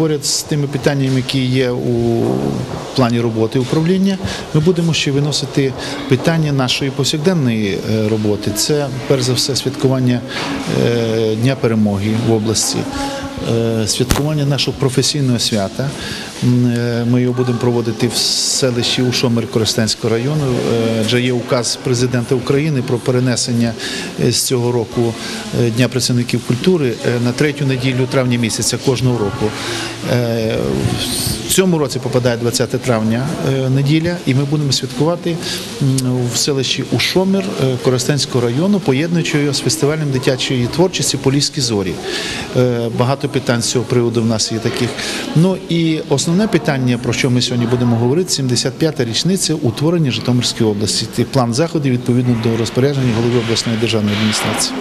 поряд з тими питаннями, які є у плані роботи управління, ми будемо ще виносити питання нашої повсякденної е, роботи. Це перш за все святкування е, Дня перемоги в області. Е, Святкування нашого професійного свята. Е, Ми його будемо проводити в селищі Ушомир Коростенського району. Е, Адже є указ президента України про перенесення е, з цього року е, Дня працівників культури е, на третю неділю травня місяця кожного року. Цьому році попадає 20 травня е, неділя, і ми будемо святкувати в селищі Ушомір е, Коростенського району, поєднуючи його з фестивалем дитячої творчості Поліські зорі. Е, багато питань з цього приводу в нас є таких. Ну і основне питання, про що ми сьогодні будемо говорити: 75-та річниця утворення Житомирської області. Це план заходів відповідно до розпорядження голови обласної державної адміністрації.